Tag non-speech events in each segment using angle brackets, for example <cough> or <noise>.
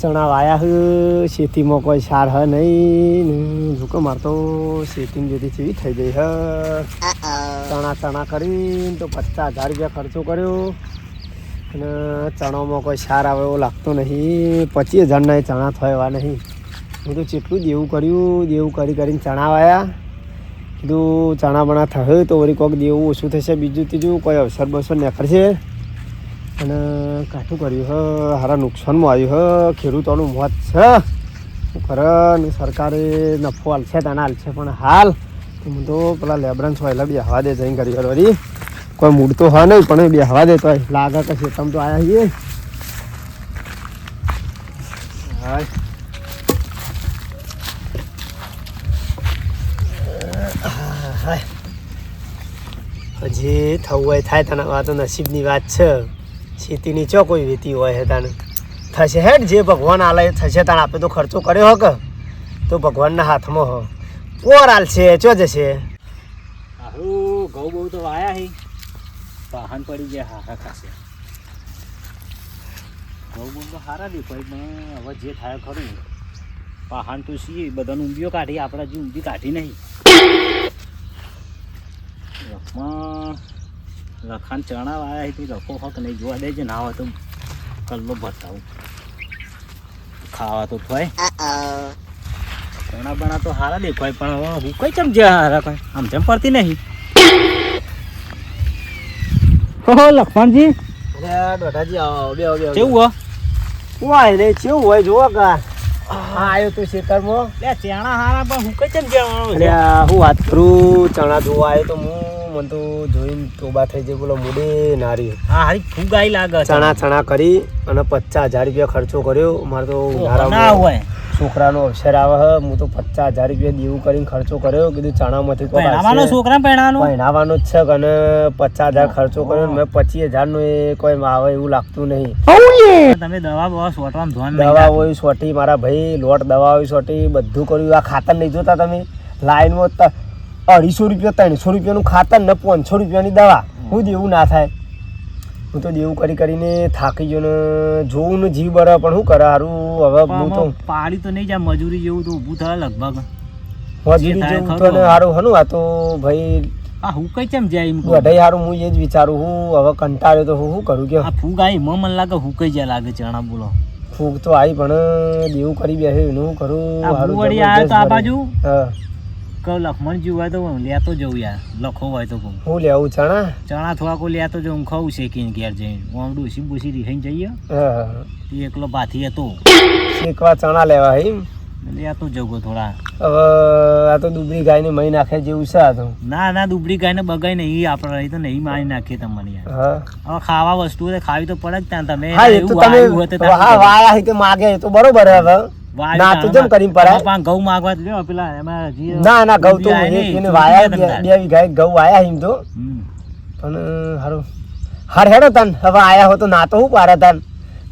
ચણા વાયા હ ખેતીમાં કોઈ સાર હ નહીં. ઝૂકો મારતો ખેતીની જેથી ચીવી થઈ ગઈ હ. ચણા ચણા કરીને તો પચાસ હજાર રૂપિયા ખર્ચો કર્યો. અને ચણામાં કોઈ સાર આવે એવો લાગતો નહીં. પચીસ હજારના એ ચણા થયા એવા નહીં. હું તો જેટલું દેવું કર્યું દેવું કરી કરીને ચણા વાયા. કીધું ચણા બણા થયું તો વળી કોઈક દેવું ઓછું થશે બીજું ત્રીજું કોઈ અવસર બસર નીકળશે અને કાઠું કર્યું હ, હારા નુકસાનમાં આવ્યું હ, ખેડૂતોનું મોત છે. શું કરે ને સરકારે નફો હાલશે તને હાલશે પણ હાલ હું તો પેલા લેબરન્સ હોય એટલે હવા દે જઈને કરી વળી. કોઈ મૂડ તો હા નહીં, પણ બે હવા દે તો લાગે કે શેતમ તો આવ્યા છીએ. હજી થવું હોય થાય, તને વાત નસીબની વાત છે. ખેતીની ચો કોઈ વેતી હોય હે તાને થશે હેડ જે ભગવાન આલે, થશે તાણ આપણે તો ખર્ચો કર્યો હક તો ભગવાનના હાથમાં હો. કોર આલશે, ચો જશે? આહુ ગૌ બહુ તો વાયા હી. વાહન પડી ગયા હારા ખાસે ગૌ બહુ તો હારા દેખાય પણ હવે જે થાય ખરું. વાહન તો સી, બધાનું ઊંધિયો કાઢી, આપણા જે ઊંધી કાઢી નહીં. લખાણ ચણા આવ્યા હતી રખો હક નહીં જોવા દેજે ના હોય તો કલ્લો બતાવું. ખાવા તો થાય ચણા બણા તો હારા દેખાય પણ હું કઈ ચમ જ્યાં હારા કઈ આમ જેમ પડતી નહીં. હો લખમણજી. દોઢાજી આવો બે બે કેવું હો? હોય રે કેવું હોય જોવો કા આવ્યો તું ખેતરમાં ચણા હારા પણ હું કઈ ચમ જ્યાં હું વાત કરું ચણા જોવા આવ્યો તો હું મને તો જોઈને તોબા થઈ જાય બોલો મૂડે નારી. હા હારી ફુગાઈ લાગે ચણા ચણા કરી અને પચાસ હજાર રૂપિયા ખર્ચો કર્યો. મારે તો ના હોય. છોકરાનો અવસર આવે હે. હું તો પચાસ હજાર રૂપિયા દેવું કરીને ખર્ચો કર્યો. કીધું ચણામાંથી કોઈ પહેણાવાનો. છોકરા પહેણાવાનો? પહેણાવાનો જ છે અને પચાસ હજાર ખર્ચો કર્યો મેં પચીસ હજારનું એ કોઈ આવે એવું લાગતું નહીં. તમે દવા બવા સોટવામાં ધોન દવા હોય સોટી મારા ભાઈ લોટ દવા હોય સોટી બધું કર્યું. આ ખાતર નહીં જોતા તમે? લાઈનમાં ત- અઢીસો રૂપિયા ત્રણસો રૂપિયાનું ખાતર ને પાંચસો રૂપિયાની દવા. હું દેવું ના થાય. હું તો દેવું કરી કરીને થાકી ગયો ને જોઉં ને જીવ બરા પણ શું કરે હારું હવે હું તો પાડી તો નહીં જાય મજૂરી જેવું તો ઊભું થાય લગભગ. મજૂરી જેવું તો હારું હનું આ તો ભાઈ આ હું કઈ કેમ જાય એમ કહું. હારું હું એ જ વિચારું હું હવે કંટાળ્યો તો હું શું કરું કે ફૂગ આવી મને મને લાગે કઈ જાય લાગે ચણા બોલો. ફૂગ તો આવી પણ દેવું કરી બેસે એનું હું કરું? આ બાજુ? હા. કહું લખમણજી હોય તો હું લેતો જઉં યાર. લખો હોય તો કહું. હું લેવું ચણા? ચણા થોડા કોઈ લેતો જઉં ખાઉં શેકીને ઘેર જઈને. હું ડૂસી બૂસી રીહાઈને જઈએ. તે એકલો બાથી હતો. શેકવા ચણા લેવા એમ? લેતો જવું થોડા. હવે આ તો દુબળી ગાયને મહી નાખે જેવું છે આ તો. ના ના દુબળી ગાયને બગાઈ નહીં. આપણે રહી તો નહીં મારી નાખીએ તમને યાર. હવે ખાવા વસ્તુ ખાવી તો પડે જ ત્યાં. તમે હા એ તો તમે તો હા છે કે માગે એ તો બરોબર હવે. ના તો જેમ કરીને પરાય તમે ઘઉં માગવા લ્યો પેલા એમાં ના ના ઘઉં તો ઊભી આય એક નહીં, એને વાયા બે વીઘા ઘઉં વાયા એમ તો. પણ હારું. હાર હેડો તન હવે આયા હો તો ના તો હું પારે તન.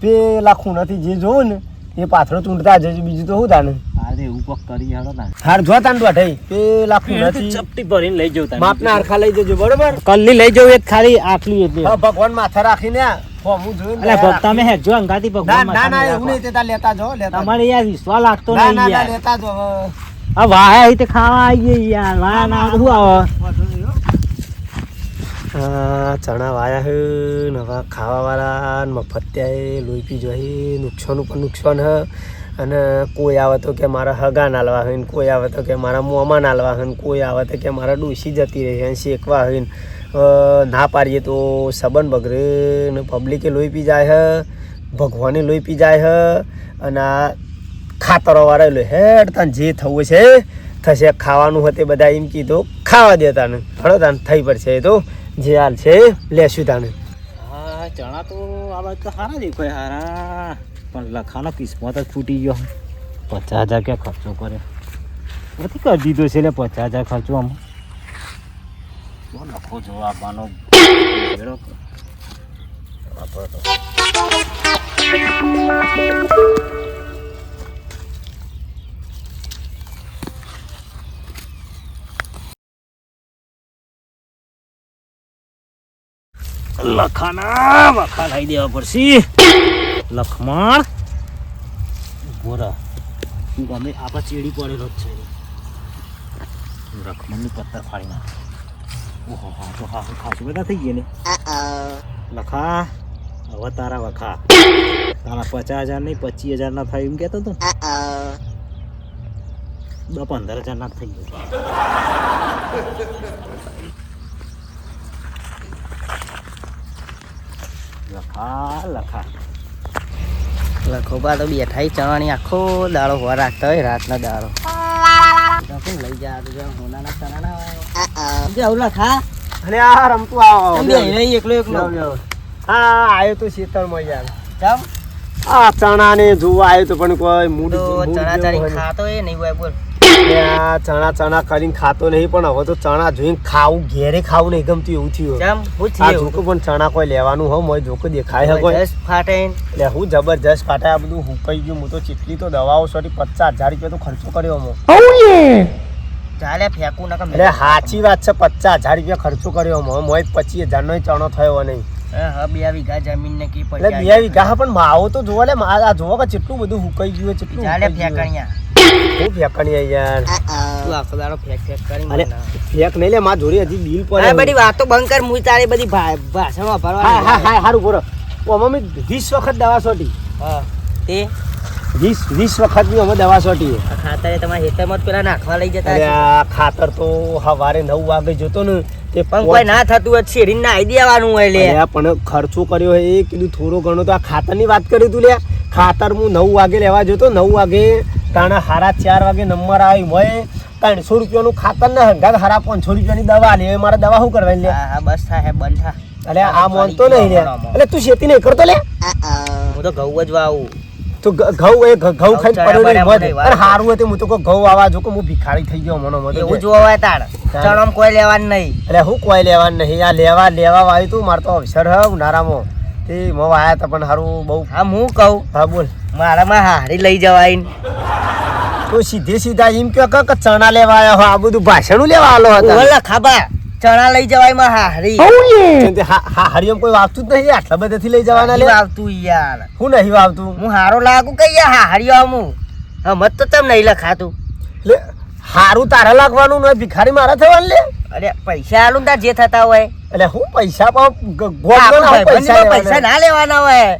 પેલા ખૂણાથી જે જોવું ને એ પાથરો ચૂંટતા જજો બીજું તો હું તાને? એવું કરી હેડો. હાર જો તાન દોઢઈ પેલા ખૂણાથી ચપટી ભરીને લઈ જાઉં તાન. માપના હરખા લઈ જજો બરોબર? કલ્લી લઈ જાઉં એક ખાલી આટલી એટલે. હા ભગવાન માથા રાખીને હું જોઈને અલ્યા ભક્ત તમે હેજો અંગાથી ના ભગવાન ના ના એવું નહીં તે લેતા જો લેતા તમારે યાર વિશ્વાસ લાગતો નહીં ના ના લેતા જો આ વાયા અહીં તે ખાવા આવીએ યાર વાયા ના શું આવે? વાંધો નહીં હો. હા ચણા વાયા હે નવા ખાવા વાળા મફત્યા લોહી પી જોઈ નુકસાન ઉપર નુકસાન હ. અને કોઈ આવે તો કે મારા હગા નાલવા હોય ને કોઈ આવે તો કે મારા મોંમાં નાલવા હોય કોઈ આવે તો કે મારા ડોસી જતી રહી શેકવા હોય ને પાડીએ તો સબન બગડે ને પબ્લિકે લોહી પી જાય હ, ભગવાને લોહી પી જાય હ, અને આ ખાતરોવાળા લોહી. હેડ તાન જે થવું છે, થશે. ખાવાનું હતે બધા એમ કીધું, ખાવા દેતા ને ભણો તાન, થઈ પડશે એ તો. જે હાલ છે, લેશું તાને. હા, ચણા તો આ બાજુ તો સારા દેખાય હારા. પણ લખાનો કિસ્મત જ ફૂટી ગયો. પચાસ હજાર ક્યાં ખર્ચો કર્યો? નથી કરી દીધો છે, એટલે પચાસ હજાર ખર્ચો આમાં. શું લખો જો આપવાનો ભેળો. લખાના વખા ખાઈ દેવા પડશે. લખમણ. ગોરા. ગમે આપણે ચેડી પડેલો જ છે. લખમણની પત્તા ફાડી નાખે. ઓહો હા તો હા ખાસું બધા થઈ ગયા ને. લખા હવે તારા વખા. તારા પચાસ હજાર નહીં પચીસ હજાર ના થાય એમ કહેતો હતો? દસ પંદર હજાર ના થઈ ગયો. લખા લખા. લખોબા તો બેઠા ચણાની આખો દાડો હોવા રાખતા હોય રાતના દાડો. કેમ લઈ જા? તો જો હોનાના ચણાના જે ઓલા ખા અને આ રમતું આવો. બે રહી એકલો એકલો. હા આવ્યો તો શીતળમાં યાર કેમ? આ ચણા ને જોવા આવ્યો તો પણ કોઈ મૂડ ચણા ચારી ખાતો એ નહીં હોય બોલ. આ ચણા ચણા કરીને ખાતો નહીં પણ હવે તો ચણા જોઈને ખાવું ઘેરે ખાવું નહીં ગમતું એવું થયું. આ જોકો પણ ચણા કોઈ લેવાનું હોય મોય જોકો દેખાય હે કોઈ. જબરજસ્ત ફાટે એટલે હું જબરજસ્ત ફાટે આ બધું હુકાઈ ગયું. હું તો ચીટલી તો દવાઓ સોટી પચાસ હજાર રૂપિયા તો ખર્ચો કર્યો મો ચાલે ફેંકું નકર એટલે સાચી વાત છે પચાસ હજાર રૂપિયા ખર્ચો કર્યો મો મોય પચીસ હજાર નો ચણો થયો નહીં. હા હા બે વીઘા જમીન ને કી પડે બે વીઘા પણ માવો તો જોવા લે આ જોવો કે કેટલું બધું હુકાઈ ગયું છે, કેટલું ચાલે. ફેંકણિયા. હું ફેંકણી યાર. તું આખો દાડો ફેંક ફેંક કરી મને. ફેંક નહીં લે માં જોડે હજી બિલ અરે પડે બધી વાતો બંધ કર હું તારી બધી ભા- ભાષણો હા હા હા હારું બોલો. ઓ મમ્મી વીસ વખત દવા સોટી. હા તે? વીસ વીસ વખતની અમે દવા સોટી આ તમારા ખેતરમાં જ પેલા નાખવા લઈ જતા આ ખાતર તો સવારે નવ વાગે જોતો ને તે પણ કોઈ ના થતું હોય શેરીને નાહી દેવાનું હોય લે. પણ ખર્ચો કર્યો હે એ કીધું થોડો ઘણો તો આ ખાતરની વાત કરી તું લે. ખાતર હું નવ વાગે લેવા જોતો નવ વાગે તાણા હારા ચાર વાગે નંબર આવી મોય ત્રણસો રૂપિયાનું ખાતર ના હંગા હારા પાંચસો રૂપિયાની દવા લે મારે દવા શું કરવાની લે? હા બસ થાય હે બંધ થા. અરે આ મોનતો નહીં લે. એટલે તું શેતી નહીં કરતો લે? હું તો ઘઉં જ વાવું. તો ઘઉં એ ઘઉં ખાઈને પડ્યો નહીં મત અરે હારું હતું હું તો કહું ઘઉં આવા જો કે હું ભિખારી થઈ ગયો મનો મત એવું જોવા હોય તાણ. ચણમ કોઈ લેવાનું નહીં. એટલે હું કોઈ લેવાનું નહીં. આ લેવા લેવા વાયું તું મારે તો અવસર હે ઉનાળામાં. તે મો આયા તા પણ હારું બહુ હા હું કહું. હા બોલ. મારામાં હારી લઈ જવાય તો સીધે સીધા એમ કહો કે ચણા લેવા આવ્યા હો આ બધું ભાષણું લેવા આલો હતા. ઓલા ખાબા ચણા લઈ જવાયમાં હારી. કેમ કે હા હા કોઈ વાવતું જ નહીં આટલા બધાથી લઈ જવાના લે. વાવતું યાર. હું નહીં વાવતું. હું હારો લાગુ કઈ યાર હારી આવું હમત તો તમ નહીં લખાતું. લે હારું તારા લાગવાનું નહીં ભિખારી મારા થવાનું લે. અરે પૈસા આલું તાર જે થતા હોય. એટલે હું પૈસા પૈસા ના લેવાના હોય.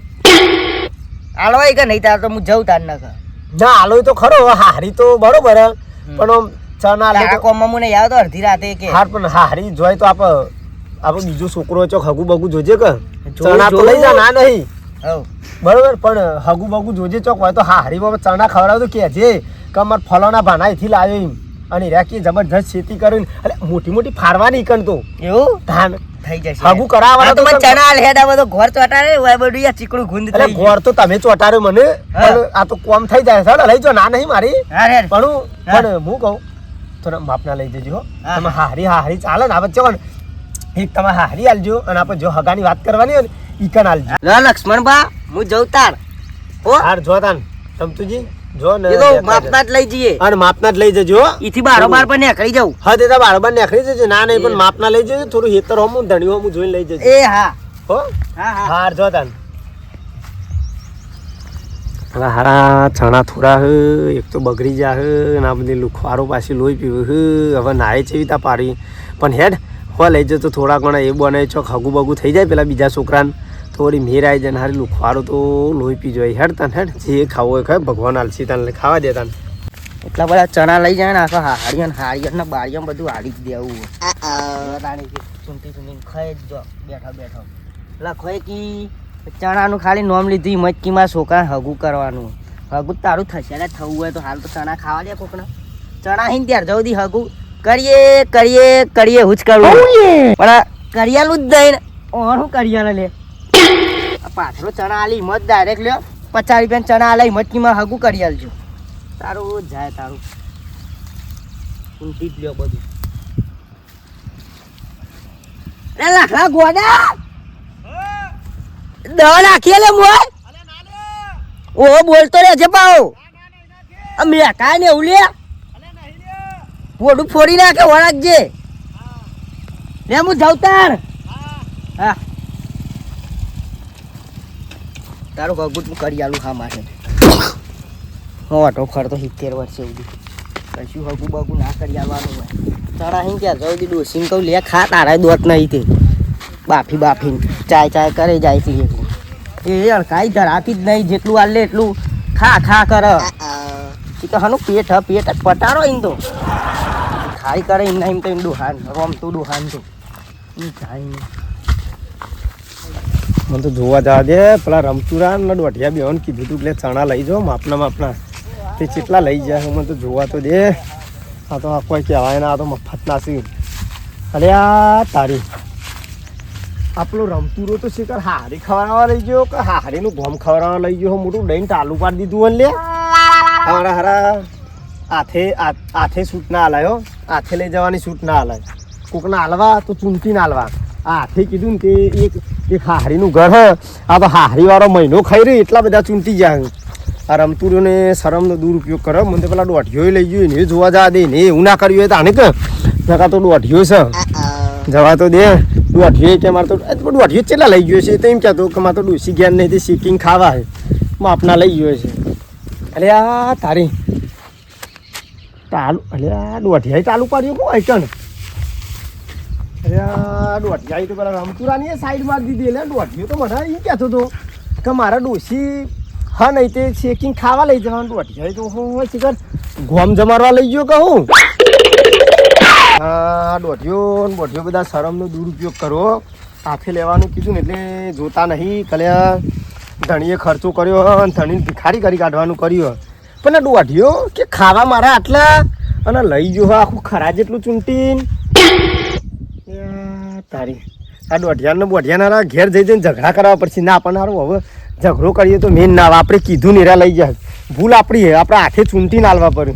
આલવાય કે નહીં તાર તો હું જઉં તાર નકર. ના આલો તો ખરો હારી તો બરોબર. પણ લે આ કોમમાં મને યાદ તો અડધી રાતે કે. હાર પણ હારી જોય તો આપ આપણો બીજો છોકરો ચોક હગુ બગુ જોજે કે. ચણા તો લઈ જા ના નહીં. બરોબર પણ હગુ બગુ જોજે ચોક હોય તો હારીમાં ચણા ખવડાવ તો કે છે કે અમાર ફલાણા ભાના અહીંથી લાવ્યો એમ. અને રે જબરજસ્ત ખેતી કરીને એટલે મોટી મોટી ફારવાની કણ તો. એવું? ધાન થઈ જશે. હગું કરાવવાના તો મને ચણા આલે હેડા બધો ઘર ચોટારે હોય બધું યા ચીકણું ગુંદ થઈ ગોળ તો તમે ચોટારે મને પણ આ તો કોમ થઈ જાય સાડા લઈ જો ના નહીં મારી. હા પણ પણ હું કહું થોડા માપના લઈ જજો તમે હારી હારી ચાલે ને આપણે ચો એક તમે હારી આલજો અને આપણે જો હગાની વાત કરવાની હોય ને ઈ કન આલજો. લક્ષ્મણ બા હું જઉં તાર. ઓ હાર જોતાન તમતુજી જો ને એ માપના જ લઈ જઈએ. અને માપના જ લઈ જજો હો. ઈથી બારોબાર પર નીકળી હા તે બારબાર નીકળી જજો. ના નહીં પણ માપના લઈ જજો. થોડું હેતર હોમ ધણી હોમ જોઈને લઈ જજો. એ હા. હો. હા હા. હાર જો તાન. હવે હારા ચણા થોડા હ એક તો બગડી જા હ અને આ બધી લુખવારો પાછી લોહી પીવું હ. હવે નાય છે તા પાડી પણ હેડ હો લઈ જજો થોડા ઘણા. એ બને ચોક હગુ બગુ થઈ જાય. પેલા બીજા છોકરાને. થોડી મેરાઈ જાય હારેલું ખવાડું તો લોહી પી જોઈએ હેડતા ને હેડ. જે ખાવું હોય ખાય. ભગવાન હાલ સીતાને ખાવા દે ને એટલા બધા ચણા લઈ જાય ને આખો હાડીઓ ને હાડીઓ ને બાળીઓ બધું હાડી જ દેવું ચૂંટી ચૂંટીને ખાઈ જ જો બેઠો એટલે ખોય કી ચણાનું ખાલી નોમ લીધી મચકીમાં છોકરા હગું કરવાનું. હગું તારું થશે ને થવું હોય તો હાલ તો ચણા ખાવા દે કોકને. ચણા હિન ત્યાર જવું હગું. કરીએ કરીએ કરીએ હું જ કરવું પણ કરિયાલું જ દઈ ઓણું કરિયાલે લે. પાથરો ચણા આલી મત ડાયરેક્ટ લ્યો. પચાસ રૂપિયા ચણા આલે મટકીમાં હગું કરી આલજો. તારું જાય તારું. ઊંટી જ લ્યો બધું. લે લાખડા ગોડા! દવા નાખીએ લે મોય ઓ બોલતો રે છે આ મેકા ને એવું લે બોડું ફોડી નાખે વળાકજે લે હું જાઉં તાર હા. તારું ભગુત હું કરી આલું હા માટે. હું ઓટો ફરતો સિત્તેર વર્ષે સુધી કશું હગું બગું ના કરી આવવાનું હોય. તારા અહીં ક્યાં જવું ડોસીને કહું, લે, ખા, તારા દોત નહીં તે. બાફી, બાફીને ચાય ચાય કરે જાય છે એ અડકાઈ ધરાતી જ નહીં, જેટલું આલે એટલું ખા ખા કર. એ તો હાનું પેટ, હ, પેટ જ પટારો એમ તો. ખાઈ કરે એમ નહીં તો એમ ડોહાન રમતું ડોહાન તો. જાય નહીં. મને તો જોવા જવા દે. પેલા રમતુરા ને દોઢિયા બેન કીધું એટલે ચણા લઈ જાઓ, માપના માપના. તે કેટલા લઈ જાય મને તો જોવા તો દે. આ તો આ કોઈ કહેવાય ના, આ તો મફત નાસી અરે આ તારી. આપણો રમતુરો તો શિખર હારી ખવડાવવા લઈ ગયો કે હારીનું ગોમ ખવડાવવા લઈ ગયો મોટું દઈને તાલુ પાડી દીધું લે. હારા હારા. આથે, આ- હાથે સૂટ ના હલાયો આથે લઈ જવાની સૂટ ના હલાય કોકના હાલવા તો ચૂંટી ના હાલવા આ હાથે કીધું ને કે એક એક હારીનું ઘર હ. આ તો હાહરીવાળો મહિનો ખાઈ રહ્યો, એટલા બધા ચૂંટી જાય આ રમતુરોને શરમનો દુરુપયોગ કરે. મને પેલા દોઢિયો લઈ ગયો ને જોવા જા દે ને એવું ના કર્યું હોય તો આને કે નકા તો દોઢિયો છે. જવા તો દે. દોઢિયો કે મારે તો તો દોઢિયો ચેલા લઈ ગયો છે? તો એમ કહેતો કે મારે તો ડોસી ગયા નહીં, તે શીકીને ખાવા છે માપના લઈ ગયો છે. અરે આ તારી તાલુ અરે આ દોઢિયા તાલુ પાડ્યું કોણ આઈકન અરે આ દોઢિયાઈ તો પેલા રમતુરાની સાઈડ મારી દીધી એટલે દોઢિયો તો મને એ કહેતો હતો કે મારા ડોસી હા નહીં તે શેકિંગ ખાવા લઈ જવાનું. દોઢિયાઈ તો હું હોય શિખર, ગોમ જમારવા લઈ ગયો કહું હા? દોઢિયો ને બોઢિયો બધા શરમનો દુરુપયોગ કરો. હાથે લેવાનું કીધું ને એટલે જોતા નહીં. કલ્યા ધણીએ ખર્ચો કર્યો અને ધણીને ભિખારી કરી કાઢવાનું કર્યું. પણ દોઢિયો કે ખાવા મારા આટલા? અને લઈ જો હો આખું ખરા જેટલું ચૂંટીન. તારી. આ દોઢિયાને બોઢિયાના ઘેર જઈ જઈને ઝઘડા કરવા પડશે. ના આપણને સારું હવે. ઝઘડો કરીએ તો મેન ના આપણે કીધું નેરા લઈ જાય. ભૂલ આપણી હે. આપણે હાથે ચૂંટીને હાલવા પડે.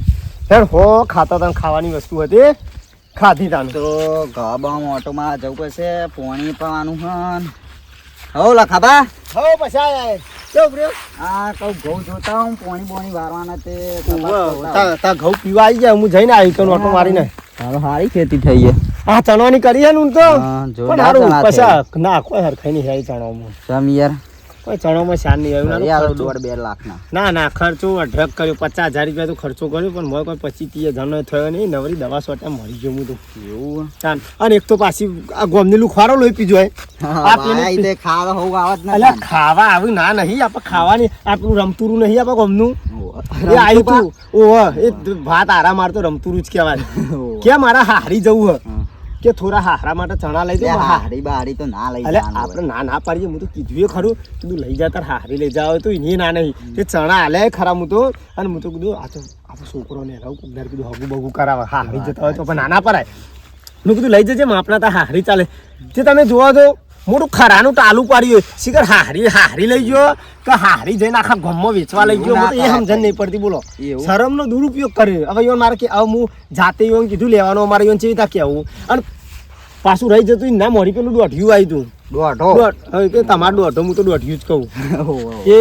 સર હો ખાતા તને ખાવાની વસ્તુ હતી. ખાધી તાન. તો ગાબામાં ઓટોમાં જવું પડશે. પોણી પાવાનું હન. હો લખાબા હો પછી કેવું આ કહું ઘઉં જોતા હું પોણી બોણી વારવાના તે તા ઘઉં પીવા આવી જાય હું જઈને આવી તો ઓટો મારીને. તારો સારી ખેતી થઈ છે આ ચણવાની કરી નું તો પણ હારું પછી ના કોઈ હરખાઈ નહીં આવી ચણામાં. સમ યાર? કોઈ ચણામાં શાન નહીં આવ્યું ના યાર દોઢ બે લાખના. ના ના ખર્ચો અઢળક કર્યો પચાસ હજાર રૂપિયા તો ખર્ચો કર્યો પણ મોય કોઈ પચીસ ત્રીસ હજારનો થયો નહીં નવરી દવા સોટા મરી ગયો હું તો. એવું તાન અને એક તો પાછી આ ગોમની લુખવારો લોહી પીજો હે ખાવા હોવું આવત અલ્યા ખાવા આવ્યું ના નહીં આપણે ખાવાની આપણું રમતુરું નહીં આપણે ગમનું? એ આવ્યું તું. ઓહ એ ભાત આરા મારતો રમતુરું જ કહેવાય. <laughs> કે મારા હારી જવું હા. કે થોડા હારા માટે ચણા લઈ જાય હા હારી બારી તો ના લઈ જવાનું આપણે ના ના પાડીએ હું તો કીધું એ ખરું કીધું લઈ જા તાર હારી લઈ જાવ તો એને ના નહીં. તે ચણા હાલે ખરા હું તો. અને હું તો કીધું આ તો આપણો છોકરો ને રહું કુકદાર કીધું હગું બગું કરાવે હારી જતા હોય તો પણ ના ના પડાય. મેં કીધું લઈ જજે માપના તા હારી ચાલે. જે તમે જોવા તો મોટું ખરાનું ટાલું પાડ્યું શીખર હારી હારી લઈ ગયો. કે હારી જઈને આખા ગમમાં વેચવા લઈ ગયો. એ સમજણ નહીં પડતી બોલો? શરમનો દુરુપયોગ કર્યો. હવે યો મારે કે હવે હું જાતે ઈવન કીધું લેવાનું અમારે ઈવન ચેવી તા કહેવું. અને પાછું રહી જતું ના મોડી પેલું દોઢિયું આવ્યું તું. દોઢો? કે તમારો દોઢો હું તો દોઢિયું જ કહું. <laughs> એ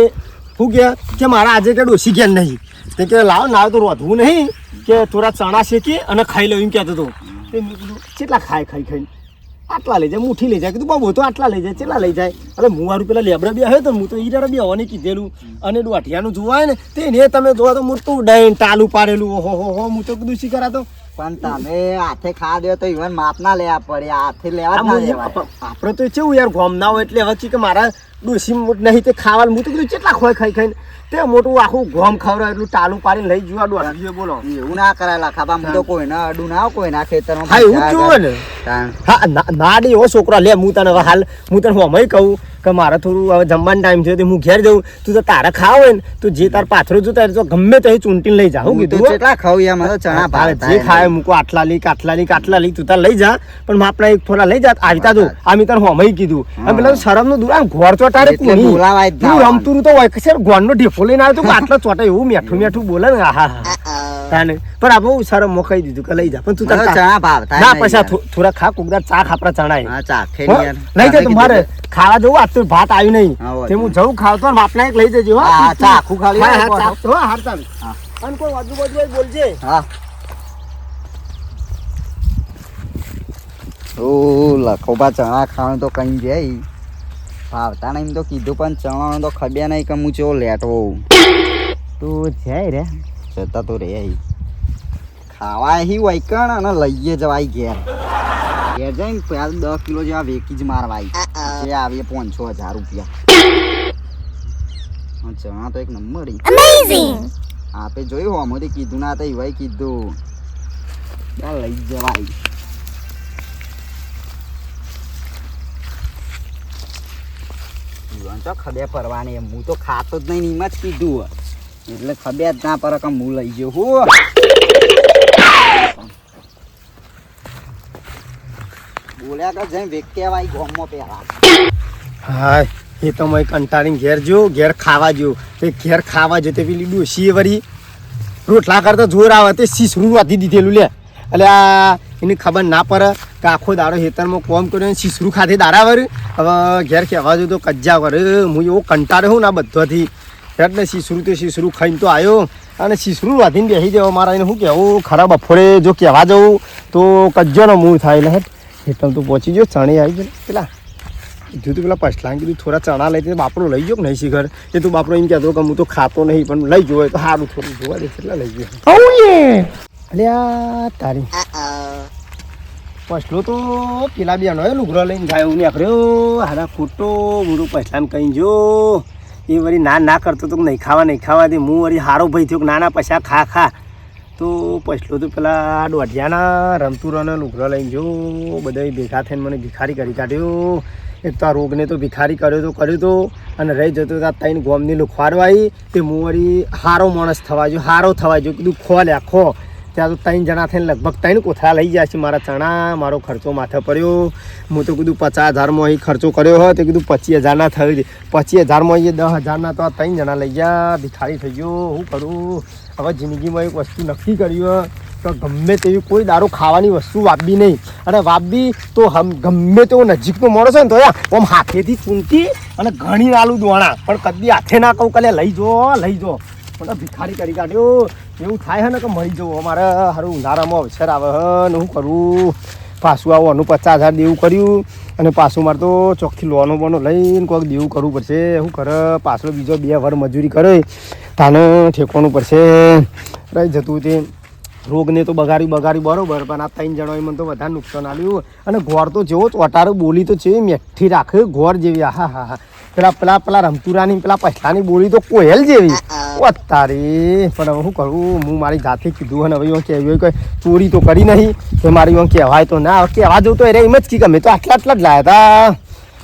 શું કે કે મારા આજે કે ડોસી ગયા નહીં. તે કે લાવ ના તો રોધવું નહીં. કે થોડા ચણા શેકી અને ખાઈ લઉં એમ કહેતો હતો કેટલા ખાય ખાઈ ખાઈ આટલા લઈ જાય મુઠ્ઠી લઈ જાય. કીધું બાબુ તો આટલા લઈ જાય ચેલા લઈ જાય? એટલે હું વારું પેલા લેબરા બી આવ્યો તો હું તો ઈરા બી આવવાની કીધેલું. અને દોઢિયાનું જોવાય ને તે ને તમે જોવા તો મોટું ડાઈન ટાલું પાડેલું. ઓહો હો હો હું તો કીધું શી કરાતો? પણ તમે હાથે ખા દો તો ઇવન માપ ના લેવા પડે હાથે લેવા આપણે તો કેવું યાર ગોમ ના હોય એટલે હવે કે મારા ડોસી નહીં તે ખાવાનું મૂતું કીધું કેટલા ખોય ખાઈ ખાઈને. તે મોટું આખું ગોમ ખવડાવે એટલું ટાલું પાડીને લઈ જવા દોઢિયો બોલો. એવું ના કરાયેલા ખાવા મૂતો કોઈ ના અડું ના કોઈના ખેતર હા એવું જોવે ને. હા નાડી હો છોકરા લે હું તને હાલ હું તને હમય કહું કે મારે થોડું હવે જમવાનો ટાઈમ થયો હું ઘેર જઉં તું તો તારે ખાવ હોય ને તું જે તાર પાથરો જો તારે તો ગમે તે ચૂંટીને લઈ જા હું કીધું કેટલા ખાવ યાર મારો તો ચણા તારે જે ખાય મૂકો આટલા લી કાટલા આટલા લી આટલા લઈ તું તાર લઈ જા પણ માપના એક થોડા લઈ જા આવતા જો. આ મેં તને હમણાં કીધું. અને પેલા શરમનું દૂર આમ ઘોર ચોટાડે બોલાવાય તું રમતું તો હોય કે સર ગોળનો ઢેફો લઈને આવ્યો તો આટલા ચોટા એવું મેઠું મેઠું બોલે ને? હા તાને. પણ આ બહુ સારો મોકાઈ દીધું કે લઈ જા. પણ તું તારા તો ચણા ભાવતા ના. થો- થોડા ખા કોકદાર ચા ખાપરા ચણા હા ચા? યાર. લઈ જા તમારે ખાવા જવું આ તો ભાત આવ્યું નહીં. તે. હું જવું ખાવતો ને બાપના એક લઈ જજો હો. ચા આખું ખાલી હા, ચા- તો હાર ચાલ. હા. અને કોઈ આજુબાજુ હોય બોલજે. હા. ઓ લખોબા ચણા ખાવાનું તો કઈ જાય ભાવતા નહીં એમ તો કીધું પણ ચણાનો તો ખબ્યા નહીં કે હું ચેવો લેટવો. તું જાય રે. જતા તો રે. ખાવા અહીં કણ અને લઈએ જવાય ઘેર. ઘેર જઈને પહેલા દસ કિલો જેવા વેકી જ મારવાય. જે આવીએ પાંચસો હજાર રૂપિયા. ચણા તો એક નંબર. આપે જોયું આમાંથી કીધું ના તો એવાય કીધું. લઈ જવાય જીવન તો ખબે પરવાની હું તો ખાતો જ નહીં એમ જ કીધું એટલે ખબે જ ના પડે હું લઈ ગયો હું. બોલ્યા કે જઈ વેક્યા વાય ગોમમાં પહેલા. હા, એ તો મેં કંટાળીને ઘેર જો, ઘેર ખાવા જો. તે ઘેર ખાવા જો તે પેલી ડોસી વળી રોટલા કરતા જોર આવે, તે શીસરું વાધી દીધેલું લે. એટલે આ એની ખબર ના પડે કે આખો દાડો હેતરમાં કોમ કર્યો ને શીસરું દારા વર હવે ઘેર કહેવા જો તો કજ્જા કરે હું એવો કંટાળ્યો હું ના આ બધાથી. એટલે શીસરું તો શીસરું ખાઈને તો આવ્યો અને શીસરું વાંધીને બેસી જવો મારા એને શું કહેવું? ખરા બફોરે જો કહેવા જવું તો કજ્જોનો મૂળ થાય એટલે હેઠ. હેતમ તું પહોંચી ગયો ચણી આવી ગયો. પેલા કીધું તું પેલા પછલાંગ કીધું થોડા ચણા લઈ દે બાપરો લઈ ગયો કે નહીં શીખર? એ તું બાપરો એમ કહેતો કે હું તો ખાતો નહીં પણ લઈ હોય તો સારું થોડું જોવા દે કેટલા લઈ ગયો. અલ્યા તારી. પછલો તો પેલા બેનો લુગરો લઈને ગાયો આખરે હારા ખોટો મોટું પછલાને કહી જો. એ વળી ના ના કરતો તો નહીં ખાવા નહીં ખાવા દે. હું વળી હારો ભાઈ થયો કે ના ના, પૈસા ખા ખા. તો પછલો તો પેલા દોઢિયાના રમતુરાના લુગરો લઈને જો. બધા ભેગા થઈને મને ભિખારી કરી કાઢ્યો. એક તો આ રોગને તો ભિખારી કર્યો તો કર્યો તો. અને રહી જતો આ ત્રણ ગોમની લુખવાડવાઈ. તે હું વળી હારો માણસ થવા જો, હારો થવા જો. કીધું ખો લ્યા ખો. ત્યાં તો ત્રણ જણા થઈને લગભગ ત્રણ કોથળા લઈ જાય છે મારા ચણા, મારો ખર્ચો માથે પડ્યો. હું તો કીધું પચાસ હજારમાં અહીં ખર્ચો કર્યો હોય તો કીધું પચીસ હજારના થયો પચીસ હજારમાં અહીં દસ હજારના તો આ ત્રણ જણા લઈ ગયા. ભિખારી થઈ ગયો. શું કરું? હવે જિંદગીમાં એક વસ્તુ નક્કી કર્યું તો ગમે તેવી કોઈ દારૂ ખાવાની વસ્તુ વાપવી નહીં. અને વાપવી તો હમ ગમે તેવો નજીકનો હોય ને તો આમ હાથેથી ચૂંટી અને ઘણી નાલું દોણા. પણ કદી હાથે ના કહું, કલે લઈ જો લઈ જો. પણ ભિખારી કરી કાઢ્યો. એવું થાય હે ને કે મરી જવું. અમારે હારું ઉનાળામાં અવસર આવે હ ને શું કરું? પાછું આવું આનું પચાસ હજાર દેવું કર્યું. અને પાછું મારે તો ચોખ્ખી લોનો બોનો લઈને કોઈક દેવું કરવું પડશે. શું કરે? પાછળ બીજો બે વર મજૂરી કરે. તાને ઠેકવાનું પડશે. રહી જતું તે. રોગને તો બગાડી બગાડી બરોબર, પણ આ ત્રણ જણાએ મને તો વધારે નુકસાન આવ્યું અને ઘોર તો જેવો ચોટારો બોલી તો છે, મેઠી રાખે ઘોર જેવી હા હા હા. પેલા પેલા પેલા રમતુરાની, પેલા પૈસાની બોલી તો કોયલ જેવી. અત્યારે પણ હવે શું કરું? હું મારી જાતે કીધું અને હવે કહેવું કે ચોરી તો કરી નહીં. કે મારી એવું કહેવાય તો ના કહેવા જવું તો એ એમ જ કી ગમે. તો આટલા આટલા જ લાયા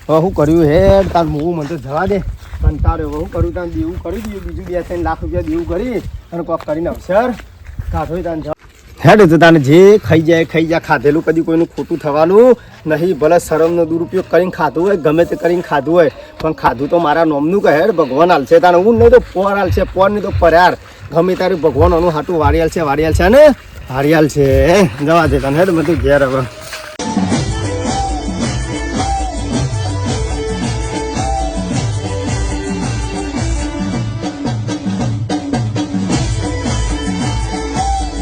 હતા શું કર્યું હે, તાર હું મને તો જવા દે. કંટાળ્યો શું કર્યું તાર દેવું કરી દીધું બીજું બે, ત્રણ લાખ રૂપિયા દેવું કરી. અને કોક કરીને અવસર. હેડ તો તાને જે ખાઈ જાય ખાઈ જાય ખાધેલું કદી કોઈનું ખોટું થવાનું નહીં. ભલે શરમનો દુરુપયોગ કરીને ખાધું હોય, ગમે તે કરીને ખાધું હોય, પણ ખાધું તો મારા નોમનું કહે હેડ, ભગવાન હાલશે તાને હું નહીં તો પોર હાલશે પોર નહીં તો પર્યાર ગમે તારે ભગવાન આનું હાટું વારિયાલ છે વારિયાલ છે ને? હારિયાલ છે. જવા દે તને હેડ, બધું ઘેર હવે.